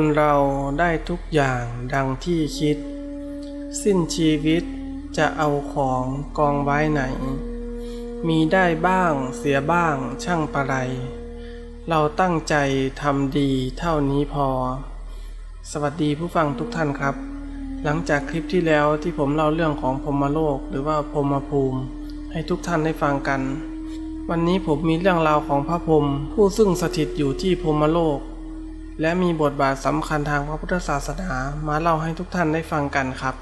คนเราได้ทุกอย่างดังที่คิด สิ้นชีวิตจะเอาของกองไว้ไหน มีได้บ้างเสียบ้างช่างประไร เราตั้งใจทำดีเท่านี้พอ สวัสดีผู้ฟังทุกท่านครับ หลังจากคลิปที่แล้วที่ผมเล่าเรื่องของพรหมโลกหรือว่าพรหมภูมิ ให้ทุกท่านได้ฟังกัน วันนี้ผมมีเรื่องราวของพระพรหมผู้ซึ่งสถิตอยู่ที่พรหมโลก และมีบทบาทสำคัญทางพระพุทธศาสนามาเล่าให้ทุกท่านได้ฟังกันครับ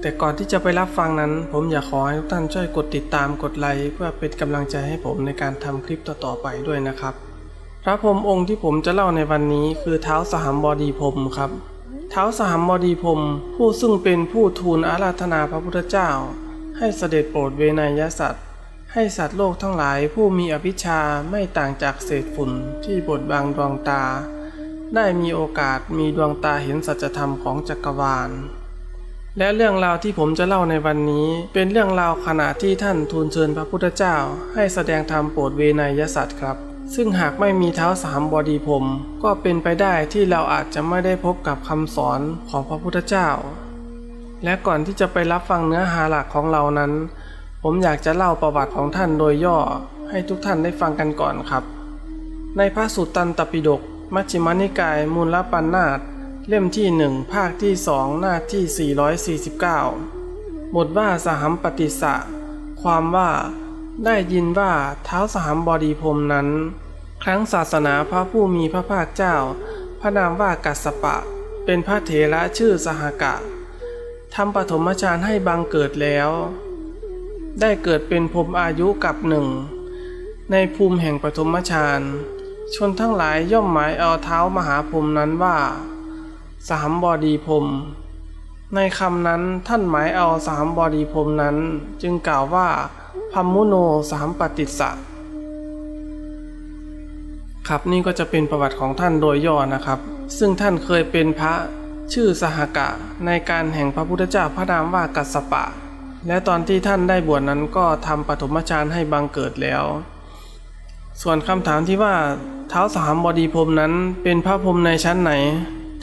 แต่ก่อนที่จะไปรับฟังนั้น ผมอยากขอให้ทุกท่านช่วยกดติดตามกดไลค์เพื่อเป็นกำลังใจให้ผมในการทำคลิปต่อๆไปด้วยนะครับ พระพรหมองค์ที่ผมจะเล่าในวันนี้คือเท้าสหัมบดีพรมครับเท้าสหัมบดีพรมผู้ซึ่งเป็นผู้ทูลอาราธนาพระพุทธเจ้า ให้เสด็จโปรดเวนยสัตว์ให้สัตว์โลกทั้งหลายผู้มีอภิชาไม่ต่างจากเศษฝุ่นที่บดบังดวงตา ได้มีโอกาสมีดวงตาเห็นสัจธรรมของจักรวาล และเรื่องราวที่ผมจะเล่าในวันนี้เป็นเรื่องราวขณะที่ท่านทูลเชิญพระพุทธเจ้า ให้แสดงธรรมโปรดเวนยสัตว์ครับ ซึ่งหากไม่มีเท้าสามบอดีผม ก็เป็นไปได้ที่เราอาจจะไม่ได้พบกับคำสอนของพระพุทธเจ้า และก่อนที่จะไปรับฟังเนื้อหาหลักของเรานั้น ผมอยากจะเล่าประวัติของท่านโดยย่อให้ทุกท่านได้ฟังกันก่อนครับ ในพระสุตตันตปิฎก มัชฌิมานิกายมูลปัญนาตเล่มที่หนึ่งภาคที่สองหน้าที่ 449 บทว่าสหัมปฏิสะ ความว่าได้ยินว่าเท้าสหัมบดีพรมนั้น ครั้งศาสนาพระผู้มีพระภาคเจ้า พระนามว่ากัสปะ เป็นพระเถระชื่อสหกะทำปฐมฌานให้บังเกิดแล้ว ได้เกิดเป็นพรมอายุกับหนึ่งในภูมิแห่งปฐมฌาน ชนทั้งหลายย่อมหมายเอาเท้ามหาพรมนั้นว่า สามบอดีพรมในคำนั้นท่านหมายเอาสามบอดีพรมนั้น จึงกล่าวว่าพัมมุโนสามปฏิสะครับนี่ก็จะเป็นประวัติของท่านโดยย่อนะครับ ซึ่งท่านเคยเป็นพระชื่อสหกะในการแห่งพระพุทธเจ้าพระนามว่ากัสปะ และตอนที่ท่านได้บวชนั้นก็ทำปฐมฌานให้บังเกิดแล้ว ส่วนคำถามที่ว่า เท้าสามบดีพรมนั้นเป็นพระพรมในชั้นไหน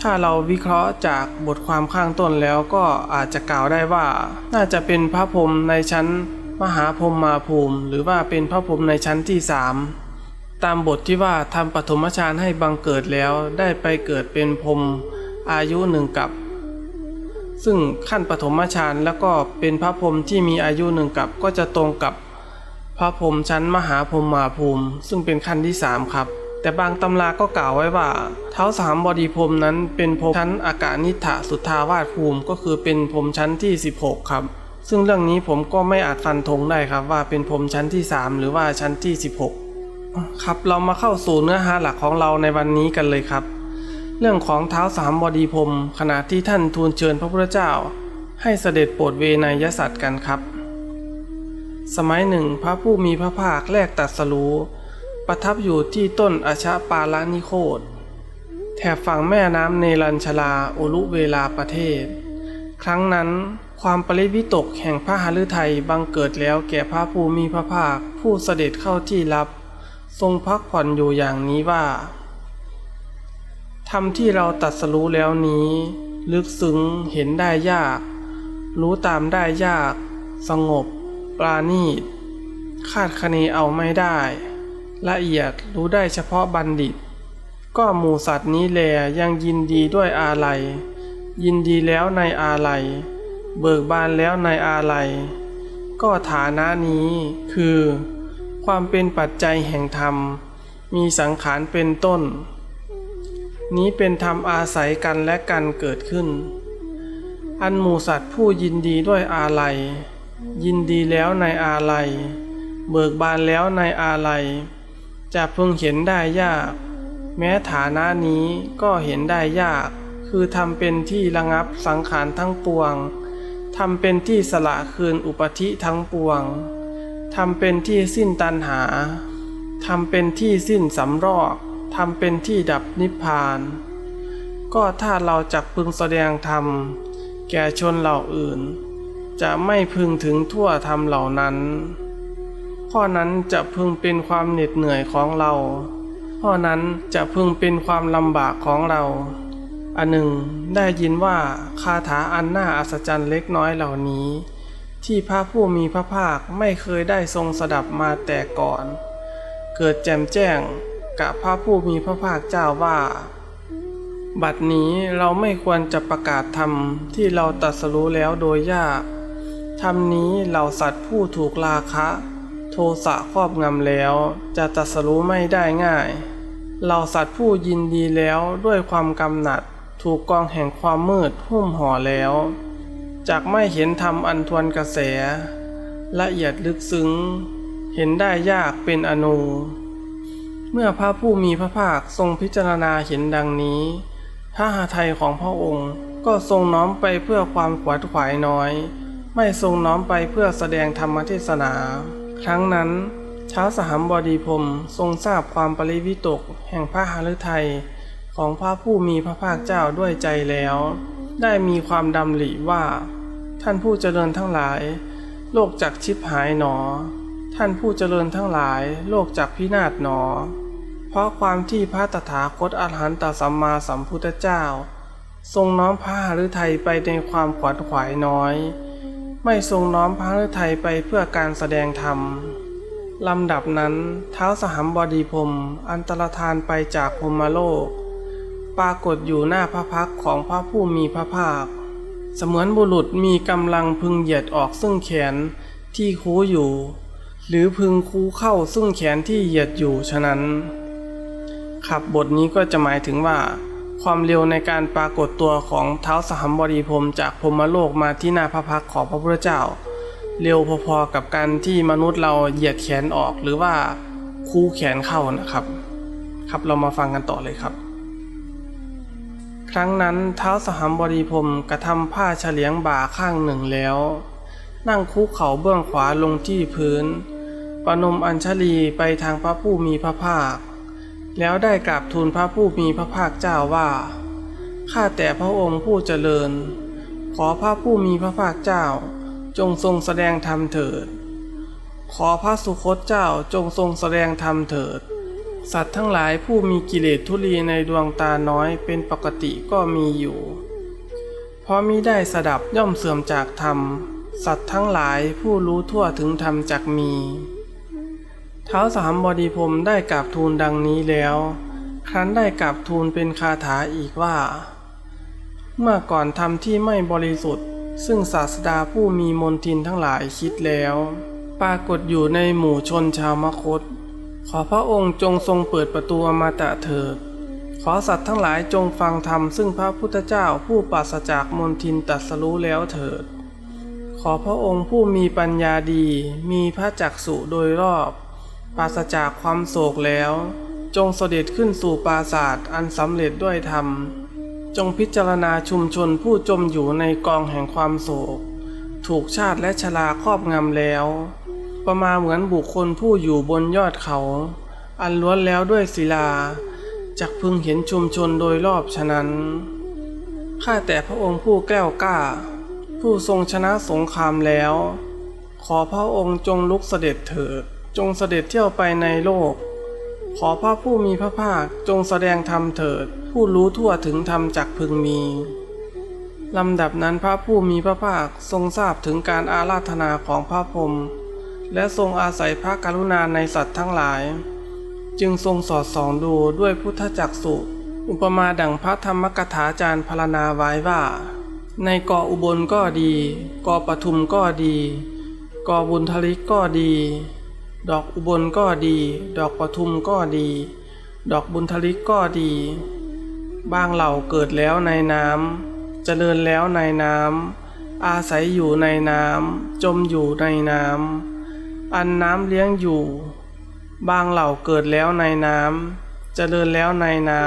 ถ้าเราวิเคราะห์จากบทความข้างต้นแล้วก็อาจจะกล่าวได้ว่า น่าจะเป็นพระพรมในชั้น มหาพรมมาภูมิ หรือว่าเป็นพระพรมในชั้นที่สามตามบทที่ว่าทำปฐมฌานให้บังเกิดแล้วได้ไปเกิดเป็นพรมอายุหนึ่งกับ ซึ่งขั้นปฐมฌานแล้วก็เป็นพระพรมที่มีอายุหนึ่งกับก็จะตรงกับพระพรมชั้นมหาพรมมาภูมิ ซึ่งเป็นขั้นที่สามครับ แต่บางตำราก็กล่าวไว้ว่า เท้าสามบดีพรมนั้นเป็นพรมชั้นอากาศนิฐะสุทธาวาสภูมิก็คือเป็นพรมชั้นที่ 16 ครับ ซึ่งเรื่องนี้ผมก็ไม่อาจฟันธงได้ครับว่าเป็นพรมชั้นที่ 3 หรือว่าชั้นที่ 16 ครับเรามาเข้าสู่เนื้อหาหลักของเราในวันนี้กันเลยครับ เรื่องของเท้าสามบดีพรมขณะที่ท่านทูลเชิญพระพุทธเจ้า ให้เสด็จโปรดเวนยสัตว์กันครับ สมัยหนึ่งพระผู้มีพระภาคแรกตัดสรู้ ประทับอยู่ที่ต้นอชาปาลานิโคตแถบฝั่งแม่น้ำเนรัญชลาโอลุเวลาประเทศ ครั้งนั้นความปริวิตกแห่งพระหฤทัยบังเกิดแล้วแก่พระผู้มีพระภาคผู้เสด็จเข้าที่รับ ทรงพักผ่อนอยู่อย่างนี้ว่าธรรมที่เราตัดสรู้แล้วนี้ ลึกซึ้งเห็นได้ยาก รู้ตามได้ยาก สงบ ปราณีตคาดคะเนเอาไม่ได้ ละเอียดรู้ได้เฉพาะบัณฑิต ก็หมูสัตว์นี้แลยังยินดีด้วยอาลัย ยินดีแล้วในอาลัย เบิกบานแล้วในอาลัย ก็ฐานะนี้คือ ความเป็นปัจจัยแห่งธรรม มีสังขารเป็นต้น นี้เป็นธรรมอาศัยกันและกันเกิดขึ้น อันหมูสัตว์ผู้ยินดีด้วยอาลัย ยินดีแล้วในอาลัย เบิกบานแล้วในอาลัย จะพึงเห็นได้ยาก แม้ฐานะนี้ก็เห็นได้ยาก คือทำเป็นที่ระงับสังขารทั้งปวงทำเป็นที่สละคืนอุปธิทั้งปวงทำเป็นที่สิ้นตัณหาทำเป็นที่สิ้นสำรอกทำเป็นที่ดับนิพพาน ก็ถ้าเราจักพึงแสดงธรรม แก่ชนเหล่าอื่น จะไม่พึงถึงทั่วธรรมเหล่านั้น ข้อนั้นจะพึงเป็นความเหน็ดเหนื่อยของเรา ข้อนั้นจะพึงเป็นความลำบากของเรา อันหนึ่งได้ยินว่าคาถาอันน่าอัศจรรย์เล็กน้อยเหล่านี้ ที่พระผู้มีพระภาคไม่เคยได้ทรงสดับมาแต่ก่อน เกิดแจ่มแจ้งกับพระผู้มีพระภาคเจ้าว่า บัดนี้เราไม่ควรจะประกาศธรรมที่เราตรัสรู้แล้วโดยยากธรรมนี้เหล่าสัตว์ผู้ถูกราคะ โทสะครอบงำแล้ว จะตรัสรู้ไม่ได้ง่ายเหล่าสัตว์ผู้ยินดีแล้วด้วยความกำหนัด ถูกกองแห่งความมืดหุ้มห่อแล้วจากไม่เห็นธรรมอันทวนกระแส ละเอียดลึกซึ้ง เห็นได้ยากเป็นอนู เมื่อพระผู้มีพระภาคทรงพิจารณาเห็นดังนี้พระหาไทยของพระองค์ก็ทรงน้อมไปเพื่อความขวัญขวายน้อย ไม่ทรงน้อมไปเพื่อแสดงธรรมเทศนา ครั้งนั้นเช้าสหัมบดีพรมทรงทราบความปริวิตกแห่งพระหฤทัยของพระผู้มีพระภาคเจ้าด้วยใจแล้ว ได้มีความดำริว่า ท่านผู้เจริญทั้งหลาย โลกจักชิบหายหนอ ท่านผู้เจริญทั้งหลาย โลกจักพินาศหนอ เพราะความที่พระตถาคตอรหันตสัมมาสัมพุทธเจ้า ทรงน้อมพระหฤทัยไปในความขวัญขวายน้อย ไม่ทรงน้อมพระฤทัยไปเพื่อการแสดงธรรมลำดับนั้นเท้าสหัมบดีพรมอันตรธานไปจากพรมโลก ปรากฏอยู่หน้าพระพักของพระผู้มีพระภาค เสมือนบุรุษมีกำลังพึงเหยียดออกซึ่งแขนที่คูอยู่ หรือพึงคูเข้าซึ่งแขนที่เหยียดอยู่ฉะนั้นครับบทนี้ก็จะหมายถึงว่า ความเร็วในการปรากฏตัวของเท้าสหัมบดีพรมจากพรมโลกมาที่หน้าพระพักของพระพุทธเจ้า เร็วพอๆกับการที่มนุษย์เราเหยียดแขนออกหรือว่าคูแขนเข้านะครับ ครับเรามาฟังกันต่อเลยครับ ครั้งนั้นเท้าสหัมบดีพรมกระทำผ้าเฉลียงบ่าข้างหนึ่งแล้ว นั่งคุกเข่าเบื้องขวาลงที่พื้น ประนมอัญชลีไปทางพระผู้มีพระภาค แล้วได้กราบทูลพระผู้มีพระภาคเจ้าว่า ข้าแต่พระองค์ผู้เจริญ ขอพระผู้มีพระภาคเจ้า จงทรงแสดงธรรมเถิด ขอพระสุคตเจ้าจงทรงแสดงธรรมเถิด สัตว์ทั้งหลายผู้มีกิเลสทุลีในดวงตาน้อยเป็นปกติก็มีอยู่เพราะมิได้สดับย่อมเสื่อมจากธรรม สัตว์ทั้งหลายผู้รู้ทั่วถึงธรรมจักมี ท้าวสามบดีพรมได้กราบทูลดังนี้แล้ว ครั้นได้กราบทูลเป็นคาถาอีกว่า เมื่อก่อนทำที่ไม่บริสุทธิ์ ซึ่งศาสดาผู้มีมนทินทั้งหลายคิดแล้ว ปรากฏอยู่ในหมู่ชนชาวมคต ขอพระองค์จงทรงเปิดประตูอมตะเถิด ขอสัตว์ทั้งหลายจงฟังธรรมซึ่งพระพุทธเจ้าผู้ปราศจากมนทินตรัสรู้แล้วเถิด ขอพระองค์ผู้มีปัญญาดีมีพระจักสุโดยรอบ ปราศจากความโศกแล้ว จงเสด็จขึ้นสู่ปราศาสตร์อันสำเร็จด้วยธรรม จงพิจารณาชุมชนผู้จมอยู่ในกองแห่งความโศก ถูกชาติและชราครอบงำแล้ว ประมาณเหมือนบุคคลผู้อยู่บนยอดเขา อันล้วนแล้วด้วยศิลาจักพึงเห็นชุมชนโดยรอบฉะนั้น ข้าแต่พระองค์ผู้แก้วกล้า ผู้ทรงชนะสงครามแล้ว ขอพระองค์จงลุกเสด็จเถิด จงเสด็จเที่ยวไปในโลก ขอพระผู้มีพระภาคจงแสดงธรรมเถิด ผู้รู้ทั่วถึงธรรมจักพึงมีลำดับนั้นพระผู้มีพระภาคทรงทราบถึงการอาราธนาของพระพรหมและทรงอาศัยพระกรุณาในสัตว์ทั้งหลาย จึงทรงสอดส่องดูด้วยพุทธจักสุอุปมาดังพระธรรมกถาจารย์พรณนาไว้ว่า ในเกาะอุบลก็ดีเกาะปทุมก็ดีเกาะบุญทลิกก็ดี ดอกอุบลก็ดี ดอกปทุมก็ดี ดอกบุญทลิกก็ดี บางเหล่าเกิดแล้วในน้ำเจริญแล้วในน้ำอาศัยอยู่ในน้ำจมอยู่ในน้ำอันน้ำเลี้ยงอยู่ บางเหล่าเกิดแล้วในน้ำเจริญแล้วในน้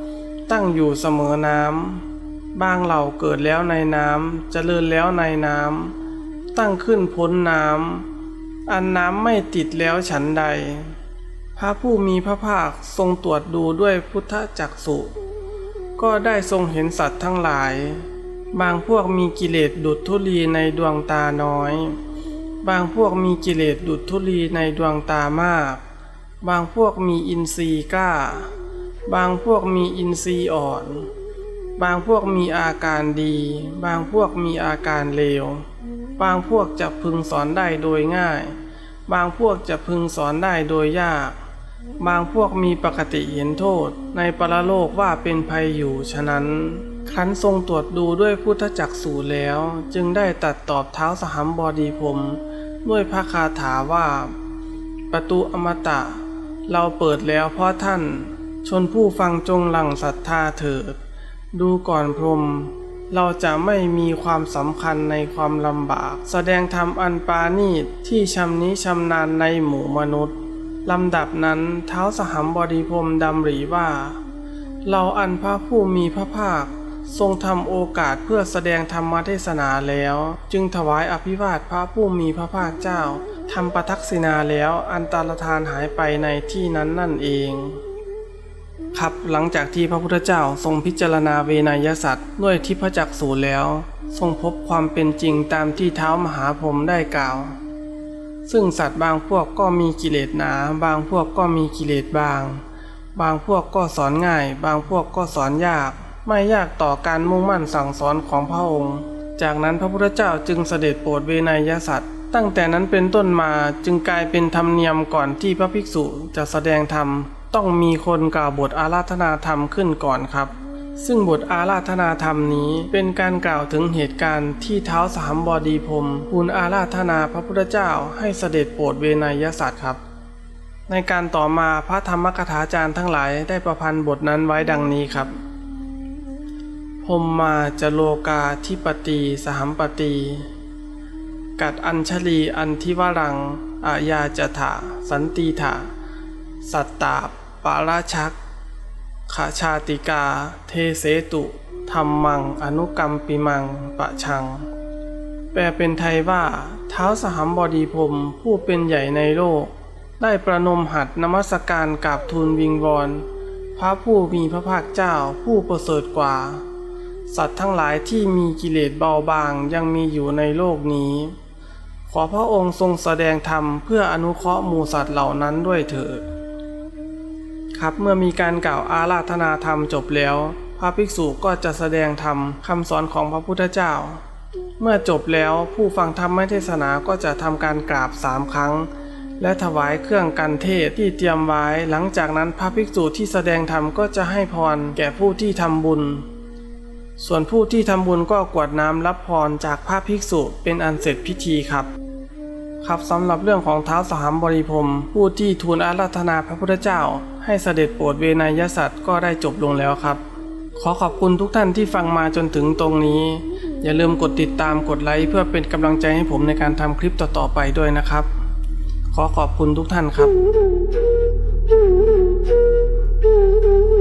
ำตั้งอยู่เสมอน้ำบางเหล่าเกิดแล้วในน้ำเจริญแล้วในน้ำตั้งขึ้นพ้นน้ำ อันน้ำไม่ติดแล้วฉันใด พระผู้มีพระภาคทรงตรวจดูด้วยพุทธจักสุ ก็ได้ทรงเห็นสัตว์ทั้งหลาย บางพวกมีกิเลสดุจธุลีในดวงตาน้อย บางพวกมีกิเลสดุจธุลีในดวงตามาก บางพวกมีอินทรีย์กล้า บางพวกมีอินทรีย์อ่อน บางพวกมีอาการดี บางพวกมีอาการเลว บางพวกจะพึงสอนได้โดยง่าย บางพวกจะพึงสอนได้โดยยาก บางพวกมีปกติเห็นโทษ ในปรโลกว่าเป็นภัยอยู่ฉะนั้นครั้นทรงตรวจดูด้วยพุทธจักสูแล้ว จึงได้ตัดตอบเท้าสหัมบดีพรมด้วยพระคาถาว่า ประตูอมตะ เราเปิดแล้วเพราะท่าน ชนผู้ฟังจงหลั่งศรัทธาเถิด ดูก่อนพรม เราจะไม่มีความสำคัญในความลำบาก แสดงธรรมอันปาณีตที่ชำนิชำนาญในหมู่มนุษย์ลำดับนั้นเท้าสหัมบดีพรมดำริว่า เราอันพระผู้มีพระภาค ทรงทำโอกาสเพื่อแสดงธรรมเทศนาแล้ว จึงถวายอภิวาทพระผู้มีพระภาคเจ้าทำประทักษิณาแล้วอันตรธานหายไปในที่นั้นนั่นเอง ครับหลังจากที่พระพุทธเจ้าทรงพิจารณาเวนยสัตว์ด้วยทิพจักสูแล้ว ทรงพบความเป็นจริงตามที่เท้ามหาพรหมได้กล่าว ซึ่งสัตว์บางพวกก็มีกิเลสหนา บางพวกก็มีกิเลสบาง บางพวกก็สอนง่าย บางพวกก็สอนยาก ไม่ยากต่อการมุ่งมั่นสั่งสอนของพระองค์ จากนั้นพระพุทธเจ้าจึงเสด็จโปรดเวนยสัตว์ตั้งแต่นั้นเป็นต้นมาจึงกลายเป็นธรรมเนียมก่อนที่พระภิกษุจะแสดงธรรม ต้องมีคนกล่าวบทอาราธนาธรรมขึ้นก่อนครับ ซึ่งบทอาราธนาธรรมนี้เป็นการกล่าวถึงเหตุการณ์ที่เท้าสามบอดีพรมทูลอาราธนาพระพุทธเจ้าให้เสด็จโปรดเวนยศาสตว์ครับ ในการต่อมาพระธรรมกถาจารย์ทั้งหลายได้ประพันธ์บทนั้นไว้ดังนี้ครับพมมาจโลกาธิปตีสหัมปตีกัดอัญชลีอันทิวรัง อายาจถาสันติถาสัตตา ปาราชักขาชาติกา เทเสตุธรรมัง อนุกรรมปิมัง ปะชัง แปลเป็นไทยว่า เท้าสหัมบดีพรมผู้เป็นใหญ่ในโลก ได้ประนมหัดนมัสการกราบทูลวิงวอน พระผู้มีพระภาคเจ้าผู้ประเสริฐกว่า สัตว์ทั้งหลายที่มีกิเลสเบาบางยังมีอยู่ในโลกนี้ ขอพระองค์ทรงแสดงธรรมเพื่ออนุเคราะห์หมู่สัตว์เหล่านั้นด้วยเถิด ครับ เมื่อมีการกล่าวอาราธนาธรรมจบแล้ว พระภิกษุก็จะแสดงธรรมคำสอนของพระพุทธเจ้า เมื่อจบแล้วผู้ฟังธรรมเทศนาก็จะทำการกราบสามครั้ง และถวายเครื่องกันเทศที่เตรียมไว้ หลังจากนั้นพระภิกษุที่แสดงธรรมก็จะให้พรแก่ผู้ที่ทำบุญ ส่วนผู้ที่ทำบุญก็กวดน้ำรับพรจากพระภิกษุเป็นอันเสร็จพิธีครับ ครับสำหรับเรื่องของเท้าสหัมบริพรมผู้ที่ทูลอาราธนาพระพุทธเจ้า ให้เสด็จโปรดเวนยสัตว์ก็ได้จบลงแล้วครับ ขอขอบคุณทุกท่านที่ฟังมาจนถึงตรงนี้ อย่าลืมกดติดตามกดไลค์เพื่อเป็นกำลังใจให้ผมในการทำคลิปต่อๆไปด้วยนะครับ ขอขอบคุณทุกท่านครับ